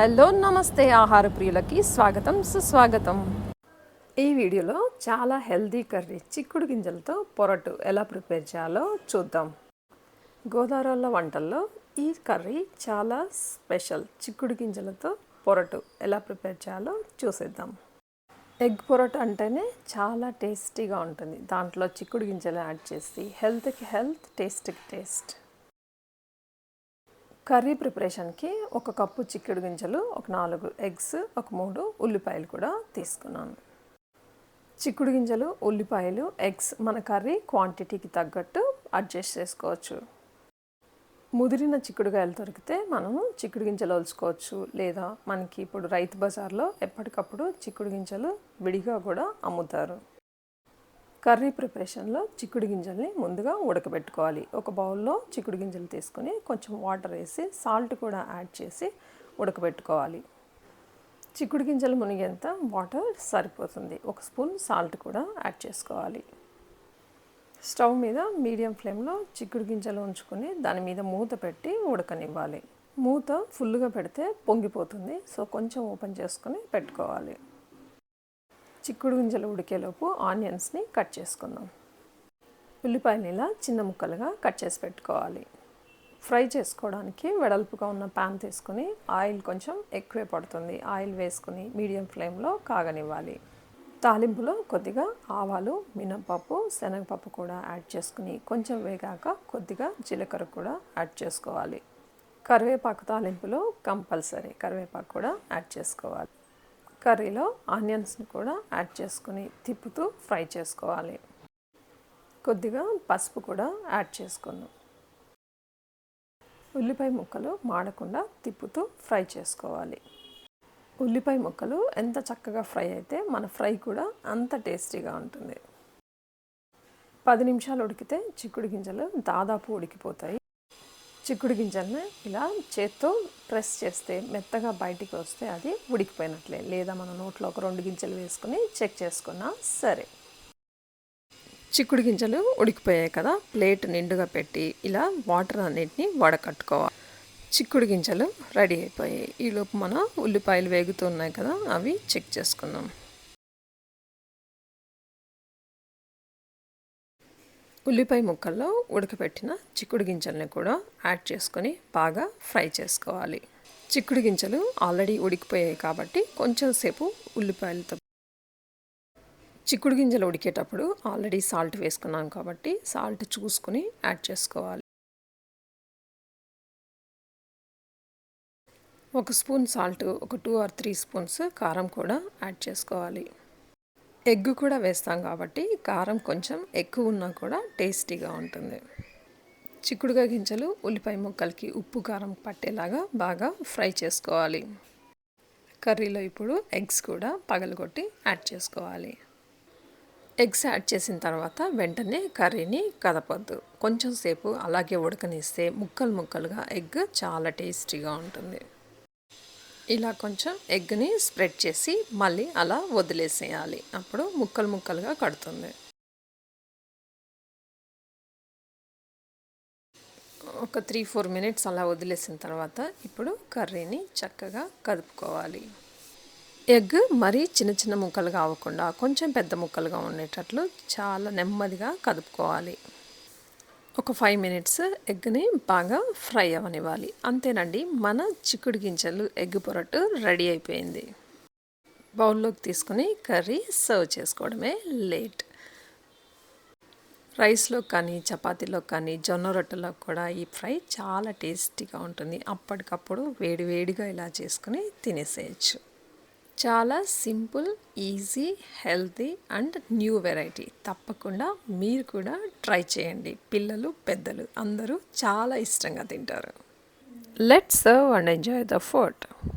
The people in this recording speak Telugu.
హలో నమస్తే ఆహార ప్రియులకి స్వాగతం సుస్వాగతం. ఈ వీడియోలో చాలా హెల్దీ కర్రీ చిక్కుడు గింజలతో పొరటు ఎలా ప్రిపేర్ చేయాలో చూద్దాం. గోదావరిలో వంటల్లో ఈ కర్రీ చాలా స్పెషల్. చిక్కుడు గింజలతో పొరటు ఎలా ప్రిపేర్ చేయాలో చూసేద్దాం. ఎగ్ పొరటు అంటేనే చాలా టేస్టీగా ఉంటుంది. దాంట్లో చిక్కుడు గింజలు యాడ్ చేసి హెల్త్కి హెల్త్ టేస్ట్కి టేస్ట్. కర్రీ ప్రిపరేషన్కి ఒక కప్పు చిక్కుడు గింజలు ఒక నాలుగు ఎగ్స్ ఒక మూడు ఉల్లిపాయలు కూడా తీసుకున్నాను. చిక్కుడు గింజలు ఉల్లిపాయలు ఎగ్స్ మన కర్రీ క్వాంటిటీకి తగ్గట్టు అడ్జస్ట్ చేసుకోవచ్చు. ముదిరిన చిక్కుడుగాయలు దొరికితే మనము చిక్కుడు గింజలు ఒలుచుకోవచ్చు లేదా మనకి ఇప్పుడు రైతు బజార్లో ఎప్పటికప్పుడు చిక్కుడు గింజలు విడిగా కూడా అమ్ముతారు. కర్రీ ప్రిపరేషన్లో చిక్కుడు గింజల్ని ముందుగా ఉడకబెట్టుకోవాలి. ఒక బౌల్లో చిక్కుడు గింజలు తీసుకొని కొంచెం వాటర్ వేసి సాల్ట్ కూడా యాడ్ చేసి ఉడకబెట్టుకోవాలి. చిక్కుడు గింజలు మునిగేంత వాటర్ సరిపోతుంది. ఒక స్పూన్ సాల్ట్ కూడా యాడ్ చేసుకోవాలి. స్టవ్ మీద మీడియం ఫ్లేమ్లో చిక్కుడు గింజలు ఉంచుకొని దాని మీద మూత పెట్టి ఉడకనివ్వాలి. మూత ఫుల్గా పెడితే పొంగిపోతుంది. సో కొంచెం ఓపెన్ చేసుకొని పెట్టుకోవాలి. చిక్కుడు గింజలు ఉడికేలోపు ఆనియన్స్ని కట్ చేసుకుందాం. ఉల్లిపాయలు ఇలా చిన్న ముక్కలుగా కట్ చేసి పెట్టుకోవాలి. ఫ్రై చేసుకోవడానికి వెడల్పుగా ఉన్న ప్యాన్ తీసుకుని ఆయిల్ కొంచెం ఎక్కువే పడుతుంది. ఆయిల్ వేసుకుని మీడియం ఫ్లేమ్లో కాగనివ్వాలి. తాలింపులో కొద్దిగా ఆవాలు మినపప్పు శనగపప్పు కూడా యాడ్ చేసుకుని కొంచెం వేగాక కొద్దిగా జీలకర్ర కూడా యాడ్ చేసుకోవాలి. కరివేపాకు తాలింపులో కంపల్సరీ కరివేపాకు కూడా యాడ్ చేసుకోవాలి. కర్రీలో ఆనియన్స్ని కూడా యాడ్ చేసుకుని తిప్పుతూ ఫ్రై చేసుకోవాలి. కొద్దిగా పసుపు కూడా యాడ్ చేసుకున్నాం ఉల్లిపాయ ముక్కలు మాడకుండా తిప్పుతూ ఫ్రై చేసుకోవాలి. ఉల్లిపాయ ముక్కలు ఎంత చక్కగా ఫ్రై అయితే మన ఫ్రై కూడా అంత టేస్టీగా ఉంటుంది. పది నిమిషాలు ఉడికితే చిక్కుడు గింజలు దాదాపు ఉడికిపోతాయి. చిక్కుడు గింజలను ఇలా చేత్తో ప్రెస్ చేస్తే మెత్తగా బయటికి వస్తే అది ఉడికిపోయినట్లే. లేదా మన నోట్లో ఒక రెండు గింజలు వేసుకుని చెక్ చేసుకున్నా సరే. చిక్కుడు గింజలు ఉడికిపోయాయి కదా ప్లేట్ నిండుగా పెట్టి ఇలా వాటర్ అన్నిటిని వడకట్టుకోవాలి. చిక్కుడు గింజలు రెడీ అయిపోయాయి. ఈలోపు మన ఉల్లిపాయలు వేగుతున్నాయి కదా అవి చెక్ చేసుకుందాం. ఉల్లిపాయ ముక్కల్లో ఉడకపెట్టిన చిక్కుడు గింజల్ని కూడా యాడ్ చేసుకొని బాగా ఫ్రై చేసుకోవాలి. చిక్కుడు గింజలు ఆల్రెడీ ఉడికిపోయాయి కాబట్టి కొంచెం సేపు ఉల్లిపాయలతో చిక్కుడు గింజలు ఉడికేటప్పుడు ఆల్రెడీ సాల్ట్ వేసుకున్నాం కాబట్టి సాల్ట్ చూసుకుని యాడ్ చేసుకోవాలి. ఒక స్పూన్ సాల్ట్ ఒక టూ ఆర్ త్రీ స్పూన్స్ కారం కూడా యాడ్ చేసుకోవాలి. ఎగ్ కూడా వేస్తాం కాబట్టి కారం కొంచెం ఎక్కువ ఉన్నా కూడా టేస్టీగా ఉంటుంది. చిక్కుడుగా గింజలు ఉల్లిపాయ ముక్కలకి ఉప్పు కారం పట్టేలాగా బాగా ఫ్రై చేసుకోవాలి. కర్రీలో ఇప్పుడు ఎగ్స్ కూడా పగలగొట్టి యాడ్ చేసుకోవాలి. ఎగ్స్ యాడ్ చేసిన తర్వాత వెంటనే కర్రీని కదపొద్దు. కొంచెం సేపు అలాగే ఉడకనిస్తే ముక్కలు ముక్కలుగా ఎగ్ చాలా టేస్టీగా ఉంటుంది. ఇలా కొంచెం ఎగ్ని స్ప్రెడ్ చేసి మళ్ళీ అలా వదిలేసేయాలి. అప్పుడు ముక్కలు ముక్కలుగా కడుతుంది. ఒక త్రీ ఫోర్ మినిట్స్ అలా వదిలేసిన తర్వాత ఇప్పుడు కర్రీని చక్కగా కదుపుకోవాలి. ఎగ్ మరీ చిన్న చిన్న ముక్కలుగా అవ్వకుండా కొంచెం పెద్ద ముక్కలుగా ఉండేటట్లు చాలా నెమ్మదిగా కదుపుకోవాలి. ఒక ఫైవ్ మినిట్స్ ఎగ్ని బాగా ఫ్రై అవ్వనివ్వాలి అంతేనండి మన చిక్కుడు గింజలు ఎగ్ పొరటు రెడీ అయిపోయింది. బౌల్లోకి తీసుకుని కర్రీ సర్వ్ చేసుకోవడమే లేట్. రైస్లో కానీ చపాతీలో కానీ జొన్న రొట్టెలో కూడా ఈ ఫ్రై చాలా టేస్టీగా ఉంటుంది. అప్పటికప్పుడు వేడివేడిగా ఇలా చేసుకుని తినేసేయచ్చు. చాలా simple easy healthy and new variety. తప్పకుండా మీరు కూడా ట్రై చేయండి. పిల్లలు పెద్దలు అందరూ చాలా ఇష్టంగా తింటారు. Let's serve and enjoy the food